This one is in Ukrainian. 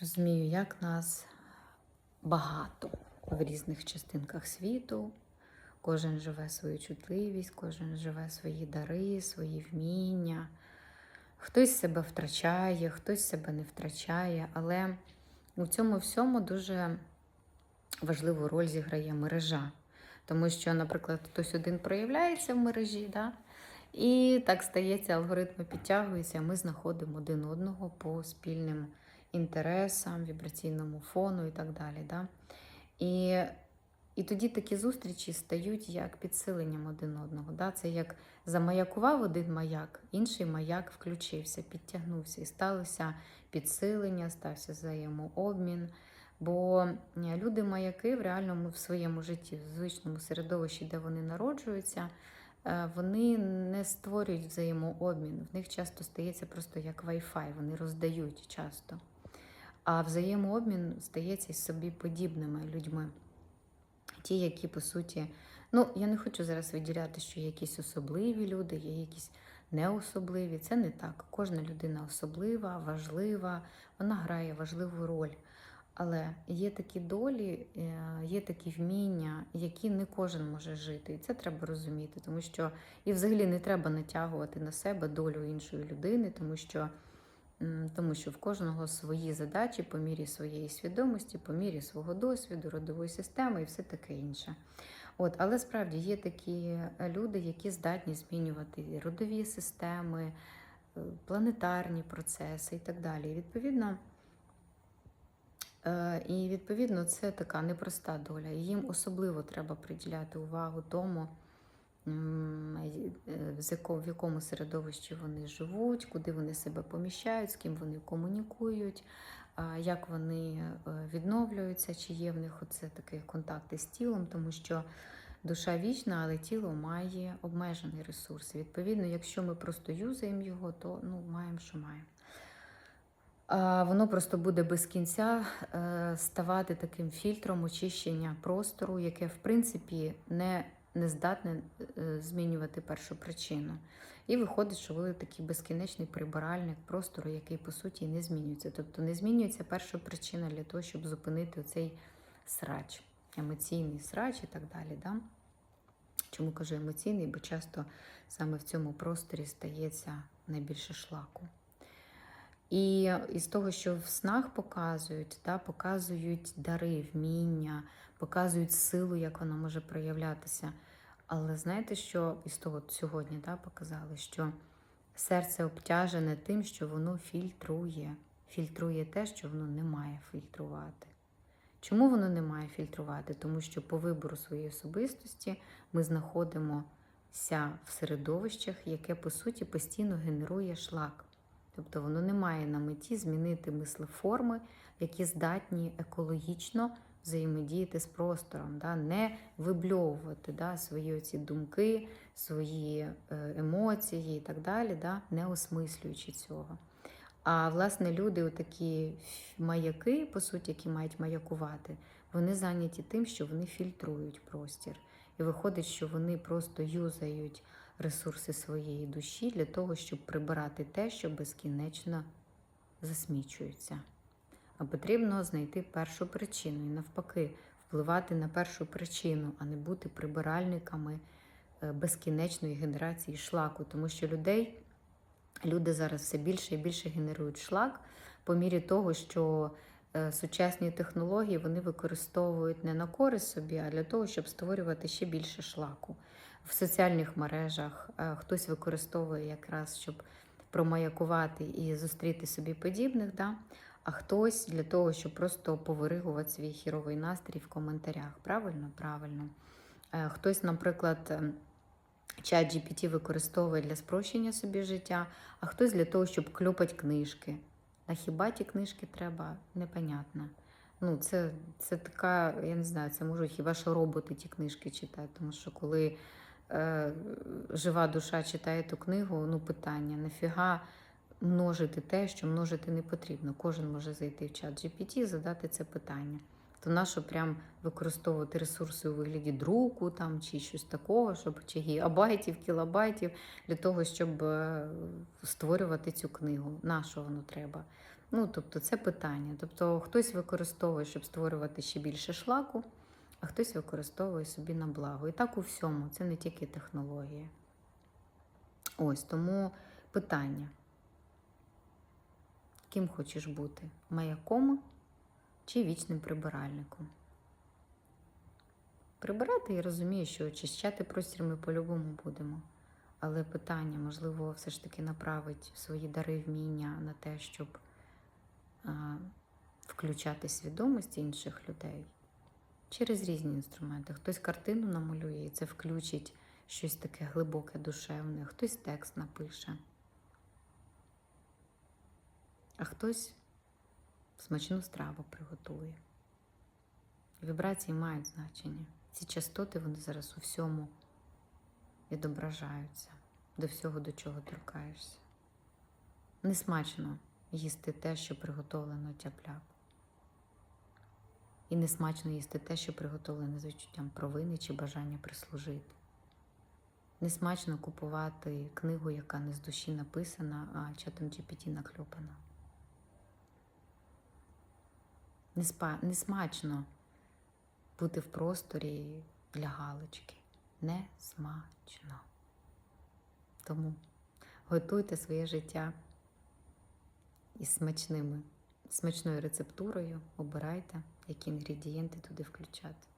Розумію, як нас багато в різних частинках світу. Кожен живе свою чутливість, кожен живе свої дари, свої вміння. Хтось себе втрачає, хтось себе не втрачає, але у цьому всьому дуже важливу роль зіграє мережа. Тому що, наприклад, хтось один проявляється в мережі, да? і так стається, алгоритми підтягуються, ми знаходимо один одного по спільним інтересам, вібраційному фону і так далі. Да? І, і тоді такі зустрічі стають як підсиленням один одного. Да? Це як замаякував один маяк, інший маяк включився, підтягнувся і сталося підсилення, стався взаємообмін. Бо люди маяки в реальному в своєму житті, в звичному середовищі, де вони народжуються, е, вони не створюють взаємообмін. В них часто стається просто як Wi-Fi, вони роздають часто. А взаємообмін стається собі подібними людьми. Ті, які по суті, ну я не хочу зараз виділяти, що є якісь особливі люди, є якісь неособливі. Це не так. Кожна людина особлива, важлива, вона грає важливу роль. Але є такі долі, е, є такі вміння, які не кожен може жити. І це треба розуміти, тому що і взагалі не треба натягувати на себе долю іншої людини, тому що, тому що в кожного свої задачі по мірі своєї свідомості, по мірі свого досвіду, родової системи і все таке інше. От, але справді є такі люди, які здатні змінювати родові системи, е, планетарні процеси і так далі. І відповідно. Е, І відповідно це така непроста доля. Їм особливо треба приділяти увагу тому, е, в якому середовищі вони живуть, куди вони себе поміщають, з ким вони комунікують, як вони е, відновлюються, чи є в них оце такі контакти з тілом, тому що душа вічна, але тіло має обмежений ресурс. Відповідно, якщо ми просто юзаємо його, то ну, маємо, що маємо. А Воно просто буде без кінця е, ставати таким фільтром очищення простору, яке, в принципі, не, не здатне е, змінювати першу причину. І виходить, що ви такий безкінечний прибиральник простору, який по суті не змінюється. Тобто не змінюється перша причина для того, щоб зупинити цей срач, емоційний срач і так далі. Да? Чому кажу емоційний? Бо часто саме в цьому просторі стається найбільше шлаку. І із того, що в снах показують, да, показують дари, вміння, показують силу, як вона може проявлятися. Але знаєте, що із того сьогодні да, показали, що серце обтяжене тим, що воно фільтрує, фільтрує те, що воно не має фільтрувати. Чому воно не має фільтрувати? Тому що по вибору своєї особистості ми знаходимося в середовищах, яке по суті постійно генерує шлак. Тобто воно не має на меті змінити мислеформи, які здатні екологічно взаємодіяти з простором, да? не вибльовувати да? свої оці думки, свої е, емоції і так далі, да? не осмислюючи цього. А власне люди, такі маяки, по суті, які мають маякувати, вони зайняті тим, що вони фільтрують простір. І виходить, що вони просто юзають ресурси своєї душі для того, щоб прибирати те, що безкінечно засмічується. А потрібно знайти першу причину і навпаки впливати на першу причину, а не бути прибиральниками е, безкінечної генерації шлаку, тому що людей. Люди зараз все більше і більше генерують шлак по мірі того, що е, сучасні технології вони використовують не на користь собі, а для того, щоб створювати ще більше шлаку. В соціальних мережах е, хтось використовує якраз, щоб промаякувати і зустріти собі подібних, да? а хтось для того, щоб просто повиригувати свій хіровий настрій в коментарях. Правильно? Правильно. Е, Хтось, наприклад. ем, Чат GPT використовує для спрощення собі життя, а хтось для того, щоб клюпати книжки. А хіба ті книжки треба? Непонятно. Ну, це, це така, я не знаю, це можуть хіба що роботи ті книжки читати. Тому що коли жива душа читає ту книгу, ну питання, нафіга множити те, що множити не потрібно. Кожен може зайти в чат GPT і задати це питання то нащо прям використовувати ресурси у вигляді друку там чи щось такого, щоб чи гігабайтів, кілобайтів для того, щоб е, створювати цю книгу. На що воно треба? Ну, тобто, це питання. Тобто, хтось використовує, щоб створювати ще більше шлаку, а хтось використовує собі на благо. І так у всьому, це не тільки технологія. Ось тому питання. Ким хочеш бути? Маяком чи вічним прибиральником? Прибирати я розумію, що очищати простір ми по-любому будемо. Але питання, можливо, все ж таки направить свої дари вміння на те, щоб а, включати свідомість інших людей через різні інструменти. Хтось картину намалює, і це включить щось таке глибоке, душевне, хтось текст напише, а хтось смачну страву приготує. Вібрації мають значення. Ці частоти вони зараз у всьому відображаються до всього, до чого торкаєшся. Несмачно їсти те, що приготовлено тяп-ляп. І несмачно їсти те, що приготовлене з відчуттям провини чи бажання прислужити. Несмачно купувати книгу, яка не з душі написана, а чатом GPT накльопана. Неспа... Несмачно бути в просторі для галочки. Не смачно. Тому готуйте своє життя із смачними, смачною рецептурою, обирайте, які інгредієнти туди включати.